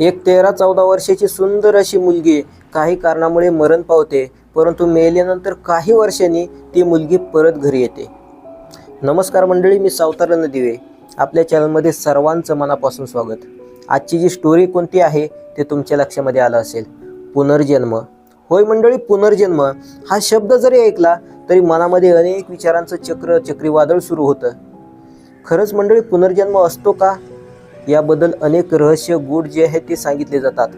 एक तेरा चौदा वर्षाची सुंदर अशी मुलगी काही कारणामुळे मरण पावते परंतु मेल्यानंतर काही वर्षांनी ती मुलगी परत घरी येते. नमस्कार मंडळी मी सावतार दिवे आपल्या चॅनलमध्ये सर्वांचं मनापासून स्वागत. आजची जी स्टोरी कोणती आहे ते तुमच्या लक्षामध्ये आलं असेल. पुनर्जन्म. होय मंडळी पुनर्जन्म. हा शब्द जरी ऐकला तरी मनामध्ये अनेक विचारांचं चक्र चक्रीवादळ सुरू होतं. खरंच मंडळी पुनर्जन्म असतो का? याबद्दल अनेक रहस्य गूढ जे आहेत ते सांगितले जातात.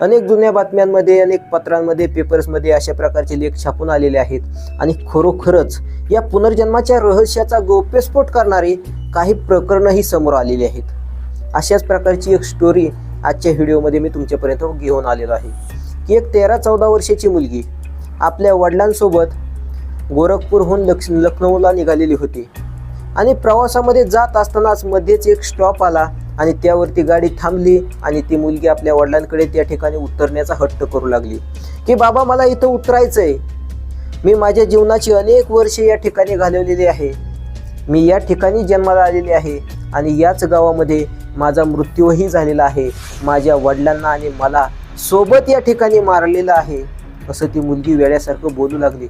अनेक जुन्या बातम्यांमध्ये अनेक पत्रांमध्ये पेपर्समध्ये अशा प्रकारचे लेख छापून आलेले आहेत. आणि खरोखरच या पुनर्जन्माच्या रहस्याचा गौप्यस्फोट करणारी काही प्रकरणंही समोर आलेली आहेत. अशाच प्रकारची एक स्टोरी आजच्या व्हिडिओमध्ये मी तुमच्यापर्यंत घेऊन आलेलो आहे. की एक तेरा चौदा वर्षाची मुलगी आपल्या वडिलांसोबत गोरखपूरहून लक्ष लखनौला निघालेली होती. आणि प्रवासामध्ये जात असतानाच मध्येच एक स्टॉप आला. आणि त्यावरती गाडी थांबली आणि ती मुलगी आपल्या वडिलांकडे त्या ठिकाणी उतरण्याचा हट्ट करू लागली. की बाबा मला इथं उतरायचंय. मी माझ्या जीवनाची अनेक वर्षे या ठिकाणी घालवलेली आहे. मी या ठिकाणी जन्माला आलेली आहे आणि याच गावामध्ये माझा मृत्यूही झालेला आहे. माझ्या वडिलांना आणि मला सोबत या ठिकाणी मारलेलं आहे असं ती मुलगी वेड्यासारखं बोलू लागली.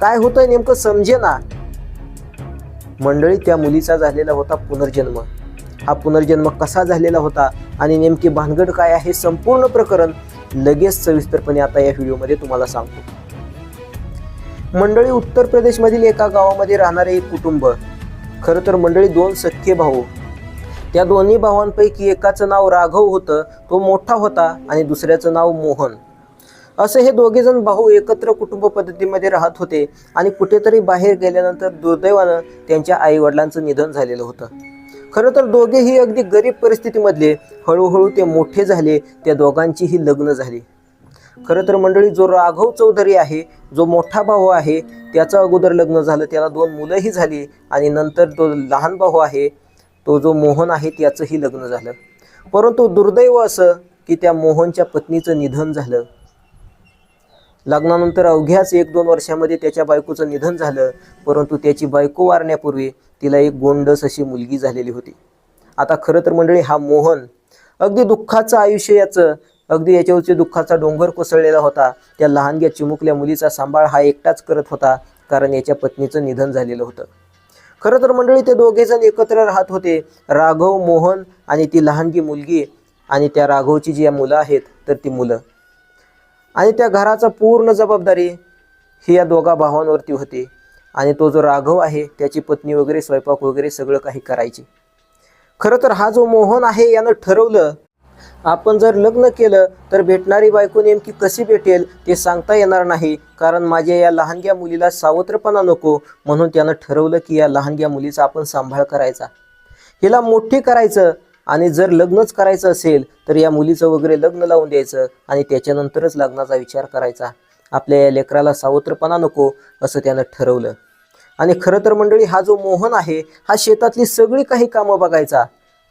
काय होतं नेमकं समजे ना मंडळी त्या मुलीचा झालेला होता पुनर्जन्म. हा पुनर्जन्म कसा झालेला होता आणि नेमकी भानगड काय आहे संपूर्ण प्रकरण लगेच सविस्तरपणे आता या व्हिडिओमध्ये तुम्हाला सांगतो. मंडळी उत्तर प्रदेशमधील एका गावामध्ये राहणारे एक कुटुंब खरं तर मंडळी दोन सख्खे भाऊ. त्या दोन्ही भावांपैकी एकाचं नाव राघव होतं तो मोठा होता आणि दुसऱ्याचं नाव मोहन. असे हे दोघेजण भाऊ एकत्र कुटुंब पद्धतीमध्ये राहत होते आणि कुठेतरी बाहेर गेल्यानंतर दुर्दैवानं त्यांच्या आईवडिलांचं निधन झालेलं होतं. खरं तर दोघेही अगदी गरीब परिस्थितीमधले हळूहळू ते मोठे झाले त्या दोघांचीही लग्न झाली. खरं तर मंडळी जो राघव चौधरी आहे जो मोठा भाऊ आहे त्याचं अगोदर लग्न झालं त्याला दोन मुलंही झाली आणि नंतर तो लहान भाऊ आहे तो जो मोहन आहे त्याचंही लग्न झालं. परंतु दुर्दैव असं की त्या मोहनच्या पत्नीचं निधन झालं. लग्नानंतर अवघ्याच एक दोन वर्षामध्ये त्याच्या बायकोचं निधन झालं. परंतु त्याची बायको वारण्यापूर्वी तिला एक गोंडस अशी मुलगी झालेली होती. आता खरं तर मंडळी हा मोहन अगदी दुःखाचं आयुष्य याचं अगदी याच्यावरचे दुःखाचा डोंगर कोसळलेला होता. त्या लहानग्या चिमुकल्या मुलीचा सांभाळ हा एकटाच करत होता कारण याच्या पत्नीचं निधन झालेलं होतं. खरं तर मंडळी ते दोघे जण एकत्र राहत होते. राघव मोहन आणि ती लहानगी मुलगी आणि त्या राघवची जी मुलं आहेत तर ती मुलं. आणि त्या घराचा पूर्ण जबाबदारी ही या दोघा भावांवरती होती. आणि तो जो राघव आहे त्याची पत्नी वगैरे स्वयंपाक वगैरे सगळं काही करायची. खरं तर हा जो मोहन आहे यानं ठरवलं आपण जर लग्न केलं तर भेटणारी बायको नेमकी कशी भेटेल ते सांगता येणार नाही. कारण माझ्या या लहानग्या मुलीला सावत्रपणा नको म्हणून त्यानं ठरवलं की या लहानग्या मुलीचा आपण सांभाळ करायचा. हिला मोठी करायचं आणि जर लग्नच करायचं असेल तर या मुलीचं वगैरे लग्न लावून द्यायचं आणि त्याच्यानंतरच लग्नाचा विचार करायचा. आपल्या या लेकराला सावत्रपणा नको असं त्यानं ठरवलं. आणि खरं तर मंडळी हा जो मोहन आहे हा शेतातली सगळी काही कामं बघायचा.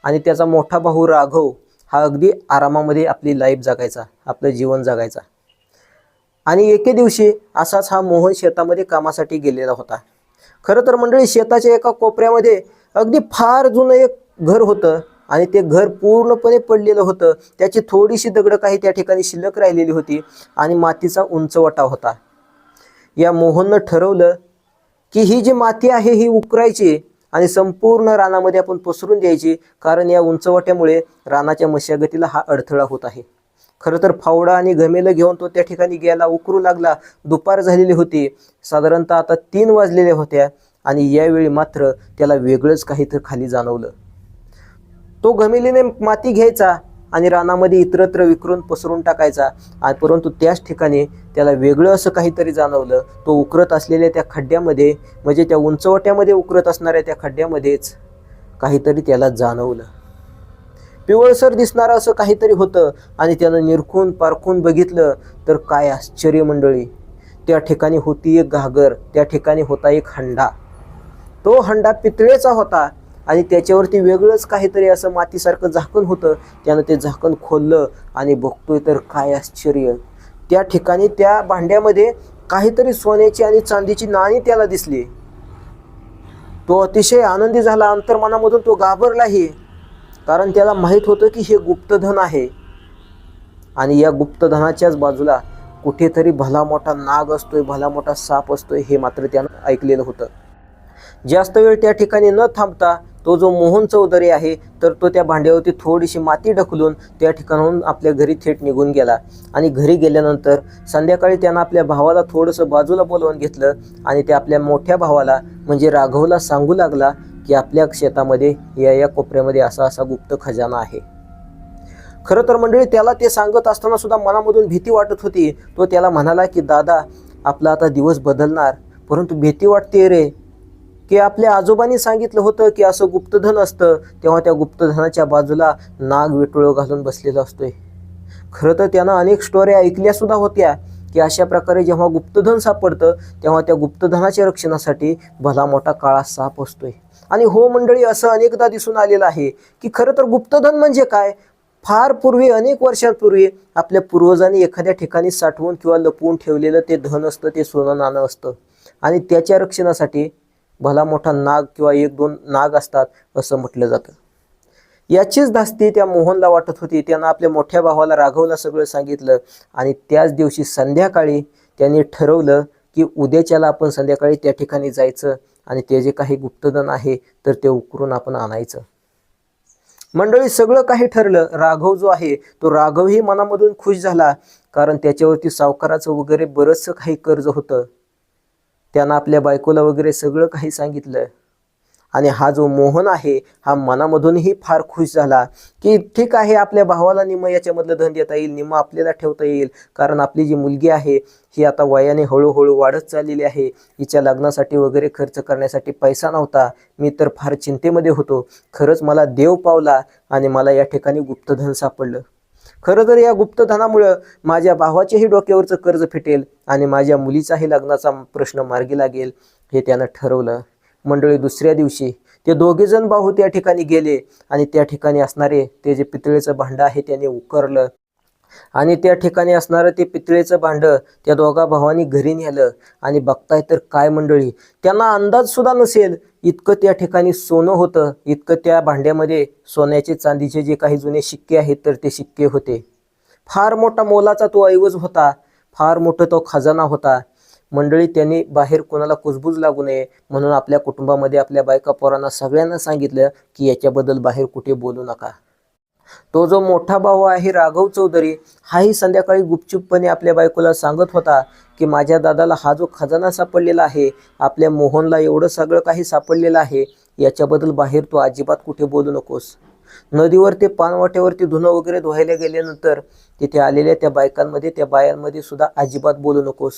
आणि त्याचा मोठा भाऊ राघव हा अगदी आरामामध्ये आपली लाईफ जगायचा आपलं जीवन जगायचा. आणि एके दिवशी असाच हा मोहन शेतामध्ये कामासाठी गेलेला होता. खरं तर मंडळी शेताच्या एका कोपऱ्यामध्ये अगदी फार जुनं एक घर होतं. आणि ते घर पूर्णपणे पडलेलं होतं. त्याची थोडीशी दगडं काही त्या ठिकाणी शिल्लक राहिलेली होती आणि मातीचा उंचवटा होता. या मोहननं ठरवलं की ही जी माती आहे ही उकरायची आणि संपूर्ण रानामध्ये आपण पसरून द्यायची कारण या उंचवट्यामुळे रानाच्या मशागतीला हा अडथळा होत आहे. खरं तर फावडा आणि घमेलं घेऊन तो त्या ठिकाणी गेला उकरू लागला दुपार झालेली होती. साधारणतः आता तीन वाजलेल्या होत्या आणि यावेळी मात्र त्याला वेगळंच काहीतरी खाली जाणवलं. तो घमेलीने माती घ्यायचा आणि रानामध्ये इतरत्र विकरून पसरून टाकायचा. आणि परंतु त्याच ठिकाणी त्याला वेगळं असं काहीतरी जाणवलं. तो उकरत असलेल्या त्या खड्ड्यामध्ये म्हणजे त्या उंचवट्यामध्ये उकरत असणाऱ्या त्या खड्ड्यामध्येच काहीतरी त्याला जाणवलं. पिवळसर दिसणारं असं काहीतरी होतं आणि त्यानं निरखून पारखून बघितलं तर काय आश्चर्य मंडळी. त्या ठिकाणी होती एक घागर त्या ठिकाणी होता एक हंडा. तो हंडा पितळेचा होता. आणि त्याच्यावरती वेगळंच काहीतरी असं मातीसारखं झाकण होतं. त्यानं ते झाकण खोललं आणि बघतोय तर काय आश्चर्य. त्या ठिकाणी त्या भांड्यामध्ये काहीतरी सोन्याची आणि चांदीची नाणी त्याला दिसली. तो अतिशय आनंदी झाला. अंतर्मनामधून तो घाबरलाही. कारण त्याला माहीत होतं की हे गुप्तधन आहे. आणि या गुप्तधनाच्याच बाजूला कुठेतरी भला मोठा नाग असतोय भला मोठा साप असतोय हे मात्र त्यानं ऐकलेलं होतं. जास्त वेळ त्या ठिकाणी न थांबता तो जो मोहन चौधरी आहे तर तो त्या भांड्यावरती थोडीशी माती ढकलून त्या ठिकाणाहून आपल्या घरी थेट निघून गेला. आणि घरी गेल्यानंतर संध्याकाळी त्यानं आपल्या भावाला थोडंसं बाजूला बोलवून घेतलं आणि ते आपल्या मोठ्या भावाला म्हणजे राघवला सांगू लागला की आपल्या शेतामध्ये या या कोपऱ्यामध्ये असा असा गुप्त खजाना आहे. खरं तर मंडळी त्याला ते सांगत असताना सुद्धा मनामधून भीती वाटत होती. तो त्याला म्हणाला की दादा आपला आता दिवस बदलणार परंतु भीती वाटते रे. की आपल्या आजोबांनी सांगितलं होतं की असं गुप्तधन असतं तेव्हा त्या गुप्तधनाच्या बाजूला नाग विटोळ घालून बसलेलं असतोय. खरं तर त्यानं अनेक स्टोऱ्या ऐकल्या सुद्धा होत्या की अशा प्रकारे जेव्हा गुप्तधन सापडतं तेव्हा त्या गुप्तधनाच्या रक्षणासाठी भला मोठा काळा साप असतोय. आणि हो मंडळी असं अनेकदा दिसून आलेलं आहे की खरं तर गुप्तधन म्हणजे काय? फार पूर्वी अनेक वर्षांपूर्वी आपल्या पूर्वजांनी एखाद्या ठिकाणी साठवून किंवा लपवून ठेवलेलं ते धन असतं ते सोनं नाणं असतं. आणि त्याच्या रक्षणासाठी भला मोठा नाग किंवा एक दोन नाग असतात असं म्हटलं जातं. याचीच धास्ती त्या मोहनला वाटत होती. त्यानं आपल्या मोठ्या भावाला राघवला सगळं सांगितलं आणि त्याच दिवशी संध्याकाळी त्यांनी ठरवलं की उद्याच्याला आपण संध्याकाळी त्या ठिकाणी जायचं आणि ते जे काही गुप्तधन आहे तर ते उकरून आपण आणायचं. मंडळी सगळं काही ठरलं. राघव जो आहे तो राघवही मनामधून खुश झाला कारण त्याच्यावरती सावकाराचं वगैरे बरंचसं काही कर्ज होतं. त्यानं आपल्या बायकोला वगैरे सगळं काही सांगितलं. आणि हा जो मोहन आहे हा मनामधूनही फार खुश झाला की ठीक आहे आपल्या भावाला निम्म याच्यामधलं धन देता येईल निम्म आपल्याला ठेवता येईल. कारण आपली जी मुलगी आहे ही आता वयाने हळूहळू वाढत चाललेली आहे. हिच्या लग्नासाठी वगैरे खर्च करण्यासाठी पैसा नव्हता. मी तर फार चिंतेमध्ये होतो. खरंच मला देव पावला आणि मला या ठिकाणी गुप्तधन सापडलं. खरं तर या गुप्तधनामुळं माझ्या भावाच्याही डोक्यावरचं कर्ज फिटेल आणि माझ्या मुलीचाही लग्नाचा प्रश्न मार्गी लागेल हे त्यानं ठरवलं. मंडळी दुसऱ्या दिवशी ते दोघेजण भाऊ त्या ठिकाणी गेले आणि त्या ठिकाणी असणारे ते जे पितळेचं भांडं आहे त्याने उकरलं. आणि त्या ठिकाणी असणारं ते पितळेचं भांडं त्या दोघा भावांनी घरी नेलं. आणि बघताय तर काय मंडळी त्यांना अंदाज सुद्धा नसेल. इतकं त्या ठिकाणी सोनं होतं. इतकं त्या भांड्यामध्ये सोन्याचे चांदीचे जे काही जुने शिक्के आहेत तर ते शिक्के होते. फार मोठा मोलाचा तो ऐवज होता. फार मोठं तो खजाना होता. मंडळी त्यांनी बाहेर कोणाला कुजबूज लागू नये म्हणून आपल्या कुटुंबामध्ये आपल्या बायका पोरांना सगळ्यांना सांगितलं की याच्याबद्दल बाहेर कुठे बोलू नका. तो जो मोठा भाऊ आहे राघव चौधरी हाही संध्याकाळी गुपचूपपणे आपल्या बायकोला सांगत होता की माझ्या दादाला हा जो खजाना सापडलेला आहे आपल्या मोहनला एवढं सगळं काही सापडलेलं आहे याच्याबद्दल बाहेर तू अजिबात कुठे बोलू नकोस. नदीवर ते पानवाट्यावरती धुणं वगैरे धुवायला गेल्यानंतर तिथे आलेल्या त्या बायकांमध्ये त्या बायांमध्ये सुद्धा अजिबात बोलू नकोस.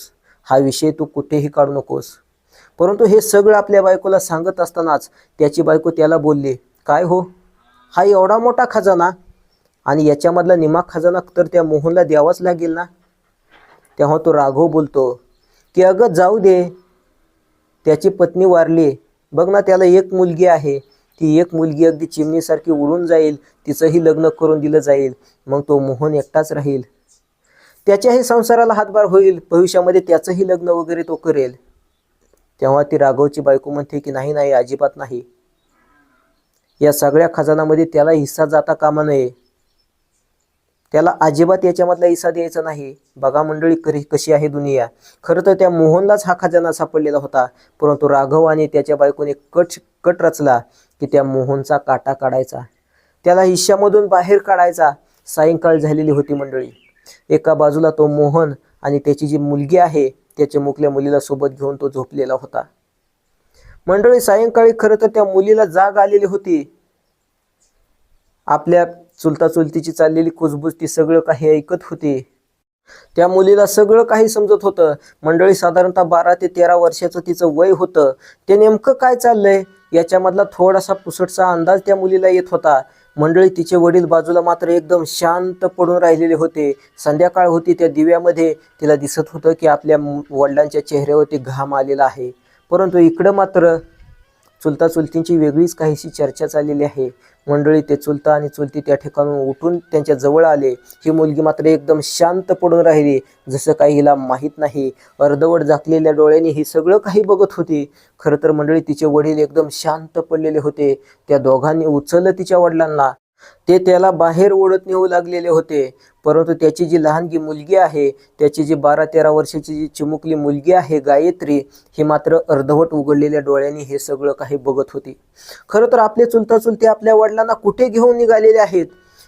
हा विषय तू कुठेही काढू नकोस. परंतु हे सगळं आपल्या बायकोला सांगत असतानाच त्याची बायको त्याला बोलली काय हो? हा एवढा मोठा खजाना आणि याच्यामधला निमा खजाना तर त्या मोहनला द्यावाच लागेल ना? तेव्हा तो राघव बोलतो की अगं जाऊ दे. त्याची पत्नी वारली. बघ ना त्याला एक मुलगी आहे. ती एक मुलगी अगदी चिमणीसारखी उडून जाईल. तिचंही लग्न करून दिलं जाईल. मग तो मोहन एकटाच राहील. त्याच्याही संसाराला हातभार होईल. भविष्यामध्ये त्याचंही लग्न वगैरे तो करेल. तेव्हा ती राघवची बायको म्हणते की नाही नाही अजिबात नाही. या सगळ्या खजानामध्ये त्याला हिस्सा जाता कामा नये. त्याला अजिबात याच्यामधला हिस्सा द्यायचा नाही. बघा मंडळी करी कशी आहे दुनिया. खरं तर त्या मोहनलाच हा खजाना सापडलेला होता. परंतु राघव आणि त्याच्या बायकोने कट कट रचला की त्या मोहनचा काटा काढायचा. त्याला हिश्श्यामधून बाहेर काढायचा. सायंकाळ झालेली होती मंडळी. एका बाजूला तो मोहन आणि त्याची जी मुलगी आहे त्याच्या मुकल्या मुलीला सोबत घेऊन तो झोपलेला होता. मंडळी सायंकाळी खरं तर त्या मुलीला जाग आलेली होती. आपल्या चुलता चुलतीची चाललेली कुजबुज ती सगळं काही ऐकत होती. त्या मुलीला सगळं काही समजत होतं. मंडळी साधारणतः बारा ते तेरा वर्षाचं तिचं वय होतं. ते नेमकं काय चाललंय? याच्यामधला थोडासा पुसटचा अंदाज त्या मुलीला येत होता. मंडळी तिचे वडील बाजूला मात्र एकदम शांत पडून राहिलेले होते. संध्याकाळ होती त्या दिव्यामध्ये. तिला दिसत होतं की आपल्या वडिलांच्या चेहऱ्यावरती घाम आलेला आहे. परंतु इकडं मात्र चुलता चुलतींची वेगळीच काहीशी चर्चा चाललेली आहे. मंडळी ते चुलता आणि चुलती त्या ठिकाणून उठून त्यांच्या जवळ आले. ही मुलगी मात्र एकदम शांत पडून राहिली. जसं काही हिला माहीत नाही अर्धवट झाकलेल्या डोळ्यांनी ही सगळं काही बघत होती. खरं तर मंडळी तिचे वडील एकदम शांत पडलेले होते. त्या दोघांनी उचललं तिच्या वडिलांना. ते त्याला बाहेर ओढत नेऊ लागलेले होते. परंतु त्याची जी लहानगी मुलगी आहे त्याची जी बारा तेरा वर्षाची जी चिमुकली मुलगी आहे गायत्री ही मात्र अर्धवट उघडलेल्या डोळ्यांनी हे सगळं काही बघत होती. खरं तर आपले चुलता चुलते आपल्या वडिलांना कुठे घेऊन निघालेले आहेत?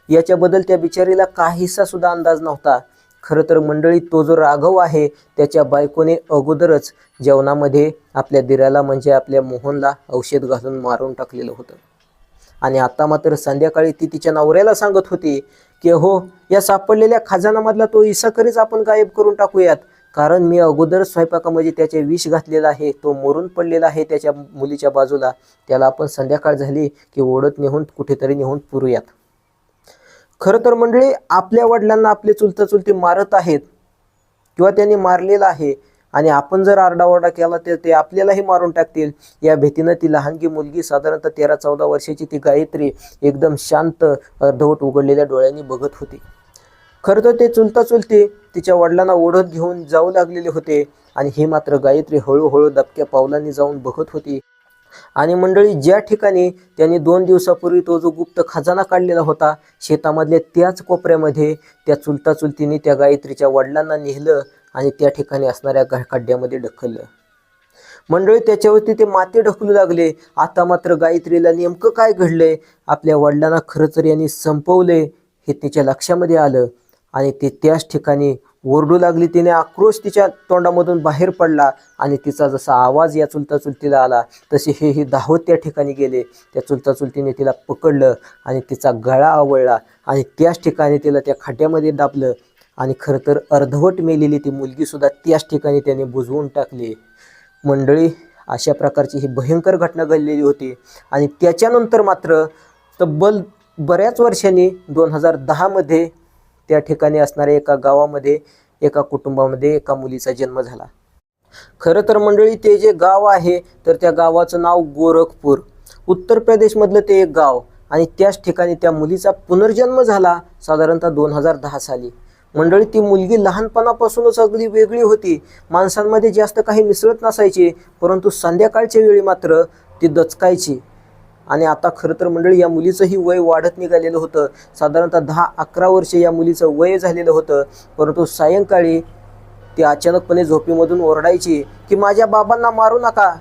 याच्याबद्दल त्या बिचारीला काहीसा सुद्धा अंदाज नव्हता. खरं तर मंडळी तो जो राघव आहे त्याच्या बायकोने अगोदरच जेवणामध्ये आपल्या दिराला म्हणजे आपल्या मोहनला औषध घालून मारून टाकलेलं होतं. आणि आता मात्र संध्याकाळी ती तिच्या नवऱ्याला सांगत होती की हो या सापडलेल्या खजानामधला तो इसाकरीच आपण गायब करून टाकूयात. कारण मी अगोदर स्वयंपाकामध्ये त्याचे विष घातलेला आहे तो मरून पडलेला आहे त्याच्या मुलीच्या बाजूला. त्याला आपण संध्याकाळ झाली की ओढत नेहून कुठेतरी नेहून पुरूयात. खरं तर मंडळी आपल्या वडिलांना आपले चुलता चुलते मारत आहेत किंवा त्यांनी मारलेलं आहे आणि आपण जर आरडाओरडा केला तर ते आपल्यालाही मारून टाकतील. या भीतीनं ती लहानगी मुलगी साधारणतः तेरा चौदा वर्षाची ती गायत्री एकदम शांत अर्धवट उघडलेल्या डोळ्यांनी बघत होती. खरं तर ते चुलता चुलते तिच्या वडिलांना ओढत घेऊन जाऊ लागलेले होते आणि ही मात्र गायत्री हळूहळू दबक्या पावलांनी जाऊन बघत होती. आणि मंडळी ज्या ठिकाणी त्यांनी दोन दिवसापूर्वी तो जो गुप्त खजाना काढलेला होता शेतामधल्या त्याच कोपऱ्यामध्ये त्या चुलता चुलतीने त्या गायत्रीच्या वडिलांना नेहलं आणि त्या ठिकाणी असणाऱ्या खड्ड्यामध्ये ढकललं. मंडळी त्याच्यावरती ते माती ढकलू लागले. आता मात्र गायत्रीला नेमकं काय घडलंय? आपल्या वडिलांना खरं तर यांनी संपवले हे तिच्या लक्षामध्ये आलं. आणि ते त्याच ठिकाणी ओरडू लागली. तिने आक्रोश तिच्या तोंडामधून बाहेर पडला आणि तिचा जसा आवाज या चुलता चुलतीला आला तसे हे ही धावत त्या ठिकाणी गेले. त्या चुलता चुलतीने तिला पकडलं आणि तिचा गळा आवळला आणि त्याच ठिकाणी तिला त्या खड्ड्यामध्ये दाबलं. आणि खरं तर अर्धवट मेलेली ती मुलगीसुद्धा त्याच ठिकाणी त्याने बुजवून टाकली. मंडळी अशा प्रकारची ही भयंकर घटना घडलेली होती आणि त्याच्यानंतर मात्र तब्बल बऱ्याच वर्षांनी दोन हजार दहामध्ये त्या ठिकाणी असणाऱ्या एका गावामध्ये एका कुटुंबामध्ये एका मुलीचा जन्म झाला. खरं तर मंडळी ते जे गाव आहे तर त्या गावाचं नाव गोरखपूर. उत्तर प्रदेशमधलं ते एक गाव आणि त्याच ठिकाणी त्या मुलीचा पुनर्जन्म झाला साधारणतः दोन हजार दहा साली. मंडळी ती मुलगी लहानपणापासूनच अगदी वेगळी होती. माणसांमध्ये जास्त काही मिसळत नसायची परंतु संध्याकाळच्या वेळी मात्र ती दचकायची. आणि आता खरं तर मंडळी या मुलीचंही वय वाढत निघालेलं होतं. साधारणतः दहा अकरा वर्षे या मुलीचं वय झालेलं होतं. परंतु सायंकाळी ती अचानकपणे झोपेमधून ओरडायची की माझ्या बाबांना मारू नका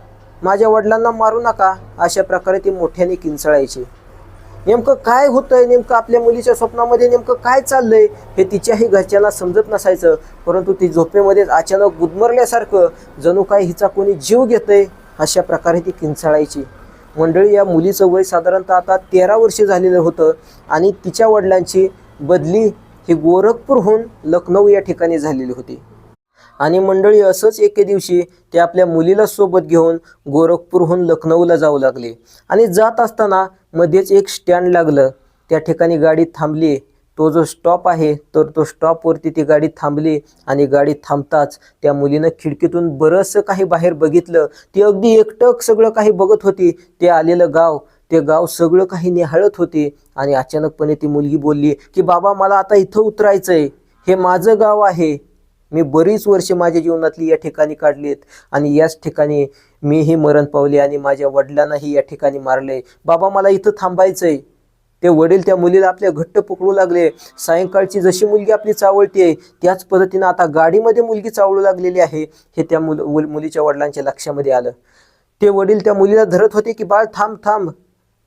माझ्या वडिलांना मारू नका अशा प्रकारे ती मोठ्याने किंचळायची. नेमकं काय होतंय नेमकं आपल्या मुलीच्या स्वप्नामध्ये नेमकं काय चाललंय हे तिच्याही घरच्यांना समजत नसायचं. परंतु ती झोपेमध्येच अचानक गुदमरल्यासारखं जणू काय हिचा कोणी जीव घेतंय अशा प्रकारे ती किंचाळायची. मंडळी या मुलीचं वय साधारणतः आता तेरा वर्षे झालेलं होतं आणि तिच्या वडिलांची बदली ही गोरखपूरहून लखनौ या ठिकाणी झालेली होती. आणि मंडळी असंच एके दिवशी ते आपल्या मुलीला सोबत घेऊन गोरखपूरहून लखनौला जाऊ लागले. आणि जात असताना मध्येच एक स्टँड लागलं. त्या ठिकाणी गाडी थांबली. तो जो स्टॉप आहे तर तो स्टॉपवरती ती गाडी थांबली आणि गाडी थांबताच त्या मुलीनं खिडकीतून बरंचसं काही बाहेर बघितलं. ती अगदी एकटक सगळं काही बघत होती. ते आलेलं गाव ते गाव सगळं काही निहाळत होते आणि अचानकपणे ती मुलगी बोलली की बाबा मला आता इथं उतरायचं आहे हे माझं गाव आहे. मी बरीच वर्षे माझ्या जीवनातली या ठिकाणी काढलीत आणि याच ठिकाणी मीही मरण पावले आणि माझ्या वडिलांनाही या ठिकाणी मारले. बाबा मला इथं थांबायचंय. ते वडील त्या मुलीला आपल्या घट्ट पकडू लागले. सायंकाळची जशी मुलगी आपली चावळते त्याच पद्धतीनं आता गाडीमध्ये मुलगी चावळू लागलेली आहे हे त्या मुल- मुलीच्या वडिलांच्या लक्षामध्ये आलं. ते वडील त्या मुलीला धरत होते की बाळ थांब थांब.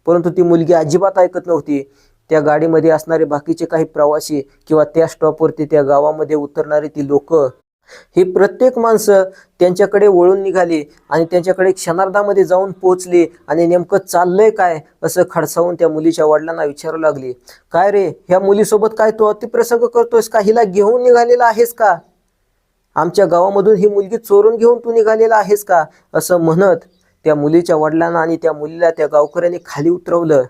परंतु ती मुलगी अजिबात ऐकत नव्हती. त्या गाडीमध्ये असणारे बाकीचे काही प्रवासी किंवा त्या स्टॉपवरती त्या गावामध्ये उतरणारी ती लोक ही प्रत्येक माणसं त्यांच्याकडे वळून निघाली आणि त्यांच्याकडे क्षणार्धामध्ये जाऊन पोहोचली आणि नेमकं चाललंय काय असं खडसावून त्या मुलीच्या वडिलांना विचारू लागली. काय रे ह्या मुलीसोबत काय तू अतिप्रसंग करतोयस का? हिला घेऊन निघालेला आहेस का? आमच्या गावामधून ही मुलगी चोरून घेऊन तू निघालेला आहेस का? असं म्हणत त्या मुलीच्या वडिलांना आणि त्या मुलीला त्या गावकऱ्यांनी खाली उतरवलं.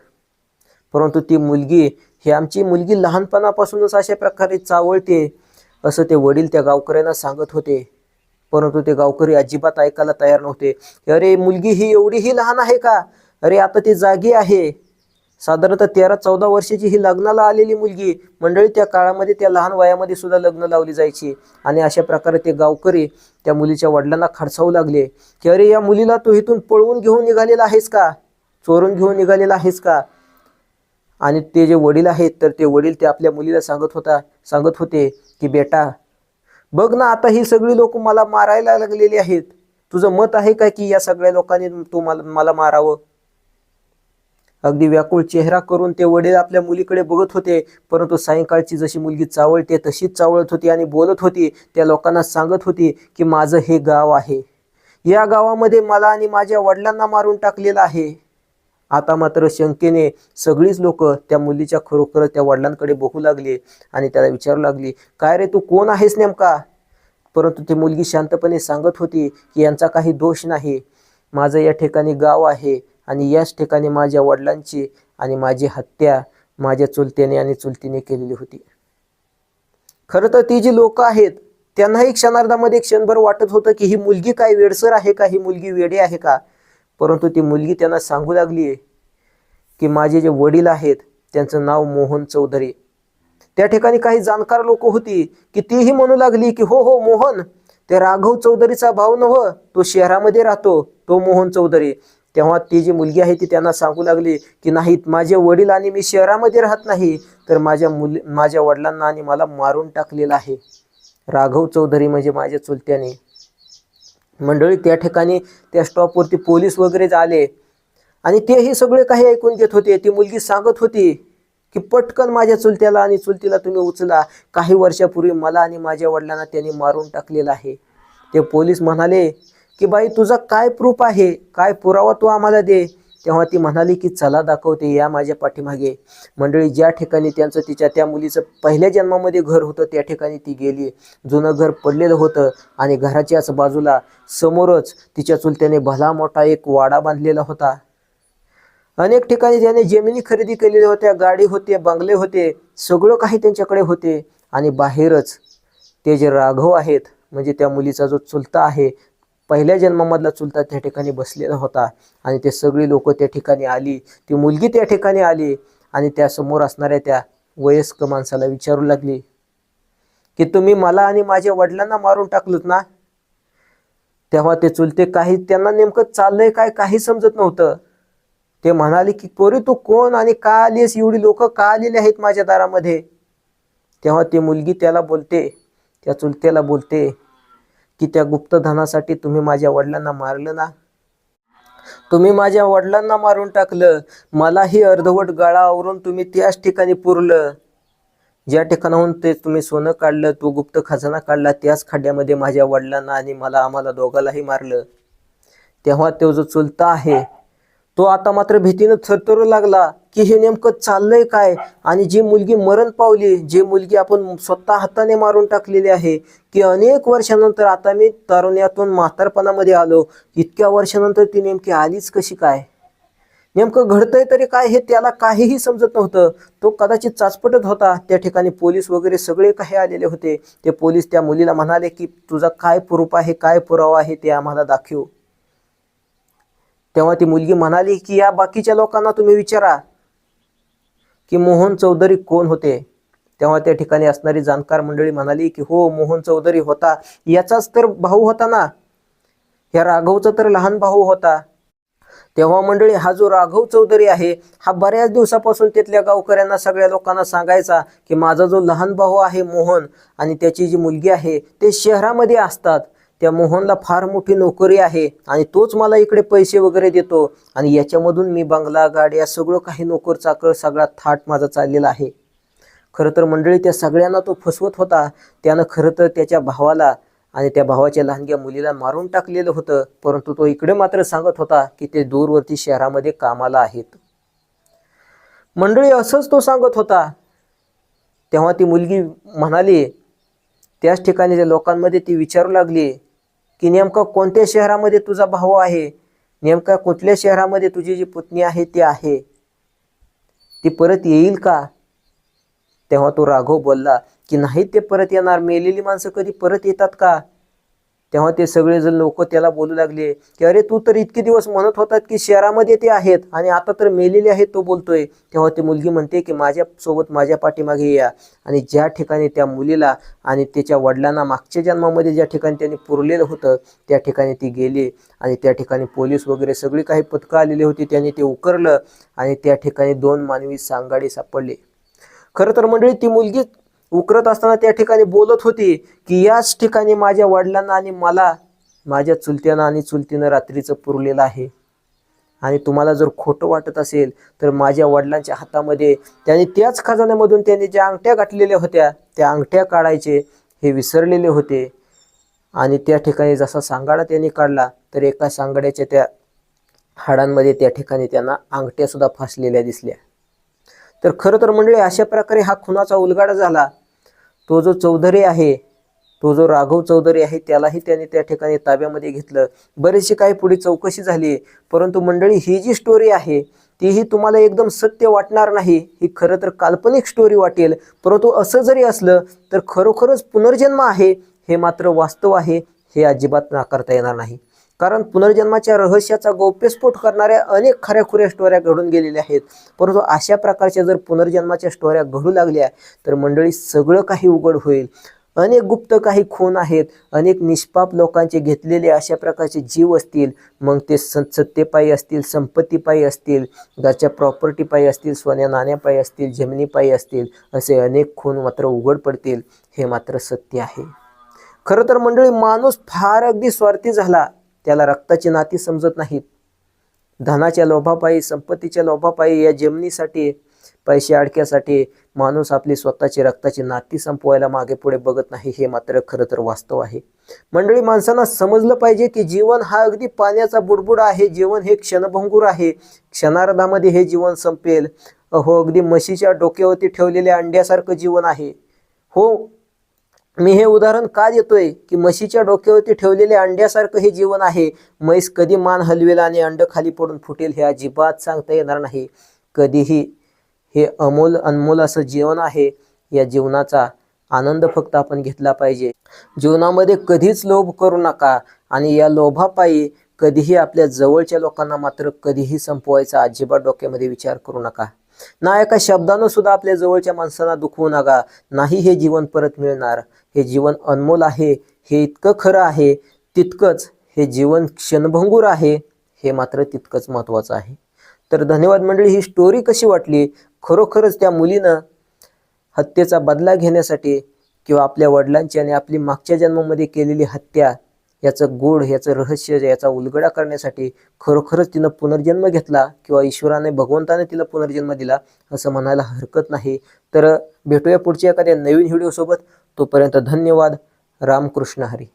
परंतु ती मुलगी ही आमची मुलगी लहानपणापासूनच अशा प्रकारे चावळते असं ते वडील त्या गावकऱ्यांना सांगत होते. परंतु ते गावकरी अजिबात ऐकायला तयार नव्हते. अरे मुलगी ही एवढीही लहान आहे का? अरे आता ती जागी आहे. साधारणतः तेरा चौदा वर्षाची ही लग्नाला आलेली मुलगी मंडळी त्या काळामध्ये त्या लहान वयामध्ये सुद्धा लग्न लावली जायची. आणि अशा प्रकारे ते गावकरी त्या मुलीच्या वडिलांना खडसावू लागले की अरे या मुलीला तू इथून पळवून घेऊन निघालेला आहेस का? चोरून घेऊन निघालेला आहेस का? आणि ते जे वडील आहेत तर ते वडील ते आपल्या मुलीला सांगत होता सांगत होते की बेटा बघ ना आता ही सगळी लोक मला मारायला लागलेली आहेत. तुझं मत आहे का की या सगळ्या लोकांनी तू मला मला मारावं? अगदी व्याकुळ चेहरा करून ते वडील आपल्या मुलीकडे बघत होते परंतु सायंकाळची जशी मुलगी चावळते तशीच चावळत होती आणि बोलत होती त्या लोकांना सांगत होती की माझं हे गाव आहे. या गावामध्ये मला आणि माझ्या वडिलांना मारून टाकलेलं आहे. आता मात्र शंकेने सगळीच लोक त्या मुलीच्या खरोखर त्या वडिलांकडे बघू लागली आणि त्याला विचारू लागली काय रे तू कोण आहेस नेमका? परंतु ती मुलगी शांतपणे सांगत होती की यांचा काही दोष नाही. माझं या ठिकाणी गाव आहे आणि याच ठिकाणी माझ्या वडिलांची आणि माझी हत्या माझ्या चुलत्याने आणि चुलतीने केलेली होती. खरं तर ती जी लोक आहेत त्यांनाही क्षणार्धामध्ये क्षणभर वाटत होतं की ही मुलगी काय वेडसर आहे का? ही मुलगी वेडे आहे का? परंतु ती मुलगी त्यांना सांगू लागली की माझे जे वडील आहेत त्यांचं नाव मोहन चौधरी. त्या ठिकाणी काही जाणकार लोक होती की तीही म्हणू लागली की हो हो मोहन ते राघव चौधरीचा भाऊ नव तो शहरामध्ये राहतो तो मोहन चौधरी. तेव्हा ती जी मुलगी आहे ती त्यांना सांगू लागली की नाही माझे वडील आणि मी शहरामध्ये राहत नाही तर माझ्या मुली माझ्या वडिलांना आणि मला मारून टाकलेलं आहे. राघव चौधरी म्हणजे माझ्या चुलत्याने. मंडळी त्या ठिकाणी त्या स्टॉपवरती पोलीस वगैरे आले. आणि तेही सगळे काही ऐकून घेत होते. ती मुलगी सांगत होती की पटकन माझ्या चुलत्याला आणि चुलतीला तुम्ही उचला. काही वर्षापूर्वी मला आणि माझ्या वडिलांना त्यांनी मारून टाकलेलं आहे. ते पोलीस म्हणाले की बाई तुझा काय प्रूफ आहे? काय पुरावा तू आम्हाला दे. तेव्हा ती म्हणाली की चला दाखवते या माझ्या पाठीमागे. मंडळी ज्या ठिकाणी त्यांचं तिच्या त्या मुलीचं पहिल्या जन्मामध्ये घर होतं त्या ठिकाणी ती गेली. जुनं घर पडलेलं होतं आणि घराच्याच बाजूला समोरच तिच्या चुलत्याने भला मोठा एक वाडा बांधलेला होता. अनेक ठिकाणी त्याने जमिनी खरेदी केलेल्या होत्या गाडी होते बंगले होते सगळं काही त्यांच्याकडे होते आणि बाहेरच ते जे राघव आहेत म्हणजे त्या मुलीचा जो चुलता आहे पहिल्या जन्मामधला चुलता त्या ठिकाणी बसलेला होता आणि ते सगळी लोक त्या ठिकाणी आली. ती मुलगी त्या ठिकाणी आली आणि त्यासमोर असणाऱ्या त्या वयस्क माणसाला विचारू लागली की तुम्ही मला आणि माझ्या वडिलांना मारून टाकलत ना? तेव्हा ते चुलते काही त्यांना नेमकं चाललंय काय काही समजत नव्हतं. ते म्हणाले की पोरी तू कोण आणि का आलीस एवढी लोक का आलेली आहेत माझ्या दारामध्ये? तेव्हा ती मुलगी त्याला बोलते त्या चुलत्याला बोलते की त्या गुप्तधनासाठी तुम्ही माझ्या वडिलांना मारलं ना? तुम्ही माझ्या वडिलांना मारून टाकलं. मलाही अर्धवट गळा आवरून तुम्ही त्याच ठिकाणी पुरलं. ज्या ठिकाणाहून ते तुम्ही सोनं काढलं तो गुप्त खजाना काढला त्याच खड्ड्यामध्ये माझ्या वडिलांना आणि मला आम्हाला दोघालाही मारलं. तेव्हा तो जो चुलता आहे तो आता मात्र भीतीनं थरथरू लागला की हे नेमकं चाललंय काय? आणि जी मुलगी मरण पावली जी मुलगी आपण स्वतः हाताने मारून टाकलेली आहे की अनेक वर्षानंतर आता मी तरुण्यातून म्हातारपणामध्ये आलो. इतक्या वर्षानंतर ती नेमकी आलीच कशी काय? नेमकं घडतंय तरी काय हे त्याला काहीही समजत नव्हतं. तो कदाचित चाचपटत होता. त्या ठिकाणी पोलीस वगैरे सगळे काही आलेले होते. ते पोलीस त्या मुलीला म्हणाले की तुझा काय प्रूफ आहे? काय पुरावा आहे ते आम्हाला दाखव. तेव्हा ती मुलगी म्हणाली की या बाकीच्या लोकांना तुम्ही विचारा की मोहन चौधरी कोण होते? तेव्हा त्या ठिकाणी असणारी जाणकार मंडळी म्हणाली की हो मोहन चौधरी होता. याचाच तर भाऊ होता ना. या राघवचा तर लहान भाऊ होता. तेव्हा मंडळी हा जो राघव चौधरी आहे हा बऱ्याच दिवसापासून तिथल्या गावकऱ्यांना सगळ्या लोकांना सांगायचा की माझा जो लहान भाऊ आहे मोहन आणि त्याची जी मुलगी आहे ते शहरामध्ये असतात. त्या मोहनला फार मोठी नोकरी आहे आणि तोच मला इकडे पैसे वगैरे देतो. आणि याच्यामधून मी बंगला गाड्या सगळं काही नोकर चाकर सगळा थाट माझा चाललेला आहे. खरं तर मंडळी त्या सगळ्यांना तो फसवत होता. त्यानं खरं तर त्याच्या भावाला आणि त्या भावाच्या लहानग्या मुलीला मारून टाकलेलं होतं. परंतु तो इकडे मात्र सांगत होता की ते दूरवरती शहरामध्ये कामाला आहेत. मंडळी असंच तो सांगत होता. तेव्हा ती मुलगी म्हणाली त्याच ठिकाणी त्या लोकांमध्ये ती विचारू लागली की नेमका कोणत्या शहरामध्ये तुझा भाऊ आहे? नेमका कुठल्या शहरामध्ये तुझी जी पुतणी आहे ती आहे? ती परत येईल का? तेव्हा तो राघव बोलला की नाही ते परत येणार. मेलेली माणसं कधी परत येतात का? तेव्हा ते सगळेजण लोक त्याला बोलू लागले की अरे तू तर इतके दिवस म्हणत होतात की शहरामध्ये ते आहेत आणि आता तर मेलेले आहेत तो बोलतोय. तेव्हा ती मुलगी म्हणते की माझ्यासोबत माझ्या पाठीमागे या आणि ज्या ठिकाणी त्या मुलीला आणि त्याच्या वडिलांना मागच्या जन्मामध्ये ज्या ठिकाणी त्यांनी पुरलेलं होतं त्या ठिकाणी ती गेली आणि त्या ठिकाणी पोलीस वगैरे सगळी काही पथकं आलेली होती त्यांनी ते उकरलं आणि त्या ठिकाणी दोन मानवी सांगाडे सापडले. खरं तर मंडळी ती मुलगी उकरत असताना त्या ठिकाणी बोलत होती की याच ठिकाणी माझ्या वडिलांना आणि मला माझ्या चुलत्यानं आणि चुलतीनं रात्रीचं पुरलेलं आहे. आणि तुम्हाला जर खोटं वाटत असेल तर माझ्या वडिलांच्या हातामध्ये त्यांनी त्याच खजान्यामधून त्यांनी ज्या अंगठ्या गाठलेल्या होत्या त्या अंगठ्या काढायचे हे विसरलेले होते. आणि त्या ठिकाणी जसा सांगाडा त्यांनी काढला तर एका सांगाड्याच्या त्या हाडांमध्ये त्या ठिकाणी त्यांना अंगठ्यासुद्धा फासलेल्या दिसल्या. तर खरं तर मंडळी अशा प्रकारे हा खुनाचा उलगाडा झाला. तो जो चौधरी आहे तो जो राघव चौधरी आहे त्यालाही त्याने त्या ठिकाणी ताब्यामध्ये घेतलं. बरेचशी काही पुढे चौकशी झाली परंतु मंडळी ही जी स्टोरी आहे तीही तुम्हाला एकदम सत्य वाटणार नाही. ही खरं तर काल्पनिक स्टोरी वाटेल. परंतु असं जरी असलं तर खरोखरच पुनर्जन्म आहे हे मात्र वास्तव आहे हे अजिबात नाकारता येणार नाही. कारण पुनर्जन्माच्या रहस्याचा गौप्यस्फोट करणाऱ्या अनेक खऱ्याखुऱ्या स्टोऱ्या घडून गेलेल्या आहेत. परंतु अशा प्रकारच्या जर पुनर्जन्माच्या स्टोऱ्या घडू लागल्या तर मंडळी सगळं काही उघड होईल. अनेक गुप्त काही खून आहेत. अनेक निष्पाप लोकांचे घेतलेले अशा प्रकारचे जीव असतील. मग ते स सत्तेपायी असतील संपत्तीपायी असतील घरच्या प्रॉपर्टीपायी असतील सोन्या नाण्यापायी असतील जमिनीपायी असतील असे अनेक खून मात्र उघड पडतील. हे मात्र सत्य आहे. खरं तर मंडळी माणूस फार अगदी स्वार्थी झाला. त्याला रक्ताची नाती समजत नाहीत. धनाच्या लोभापायी संपत्तीच्या लोभापायी या जमिनीसाठी पैसे अडक्यासाठी माणूस आपली स्वतःची रक्ताची नाती संपवायला मागे पुढे बघत नाही हे मात्र खरं तर वास्तव आहे. मंडळी माणसांना समजलं पाहिजे की जीवन हा अगदी पाण्याचा बुडबुड आहे जीवन हे क्षणभंगूर आहे. क्षणार्धामध्ये हे जीवन संपेल. हो अगदी म्हशीच्या डोक्यावरती ठेवलेल्या अंड्यासारखं जीवन आहे. हो मी हे उदाहरण का देतोय? की म्हशीच्या डोक्यावरती ठेवलेले अंड्यासारखं हे जीवन आहे. म्हैस कधी मान हलवेल आणि अंड खाली पडून फुटेल हे अजिबात सांगता येणार नाही. कधीही हे अमोल अनमोल असं जीवन आहे. या जीवनाचा आनंद फक्त आपण घेतला पाहिजे. जीवनामध्ये कधीच लोभ करू नका आणि या लोभापायी कधीही आपल्या जवळच्या लोकांना मात्र कधीही संपवायचा अजिबात डोक्यामध्ये विचार करू नका. ना एका शब्दानं सुद्धा आपल्या जवळच्या माणसांना दुखवू नका. नाही हे जीवन परत मिळणार. हे जीवन अनमोल आहे. हे इतकं खरं आहे. तितकंच हे जीवन क्षणभंगूर आहे. हे मात्र तितकंच महत्त्वाचं आहे. तर धन्यवाद मंडळी ही स्टोरी कशी वाटली? खरोखरच त्या मुलीनं हत्येचा बदला घेण्यासाठी किंवा आपल्या वडिलांची आणि आपली मागच्या जन्मामध्ये केलेली हत्या याचं गूढ याचं रहस्य याचा उलगडा करण्यासाठी खरोखरच तिनं पुनर्जन्म घेतला किंवा ईश्वराने भगवंताने तिला पुनर्जन्म दिला असं म्हणायला हरकत नाही. तर भेटूया पुढच्या एखाद्या नवीन व्हिडिओसोबत. तोपर्यंत धन्यवाद. रामकृष्ण हरी.